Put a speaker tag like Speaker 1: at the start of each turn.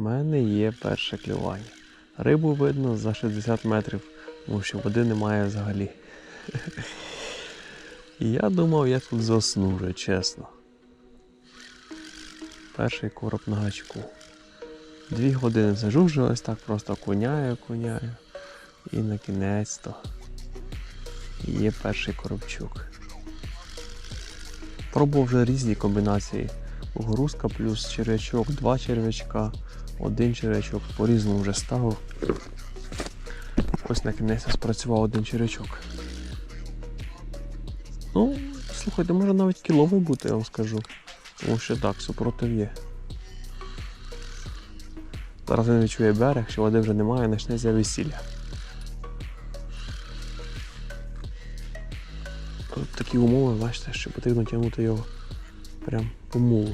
Speaker 1: У мене є перше клювання. Рибу видно за 60 метрів, тому що води немає взагалі. І я думав, я тут засну вже, чесно. Перший короб на гачку. Дві години сижу вже ось так просто коняю, коняю. І на кінець-то є перший коробчук. Пробував вже різні комбінації. Огрузка плюс черв'ячок, два черв'ячка, один черв'ячок, по-різному вже ставив. Ось на кінець спрацював один черв'ячок. Ну, слухайте, може навіть кіловий бути, я вам скажу. Тому що так, супротив є. Зараз він відчує берег, що води вже немає, почнеться весілля. Тут такі умови, бачите, що потрібно тягнути його прям 父母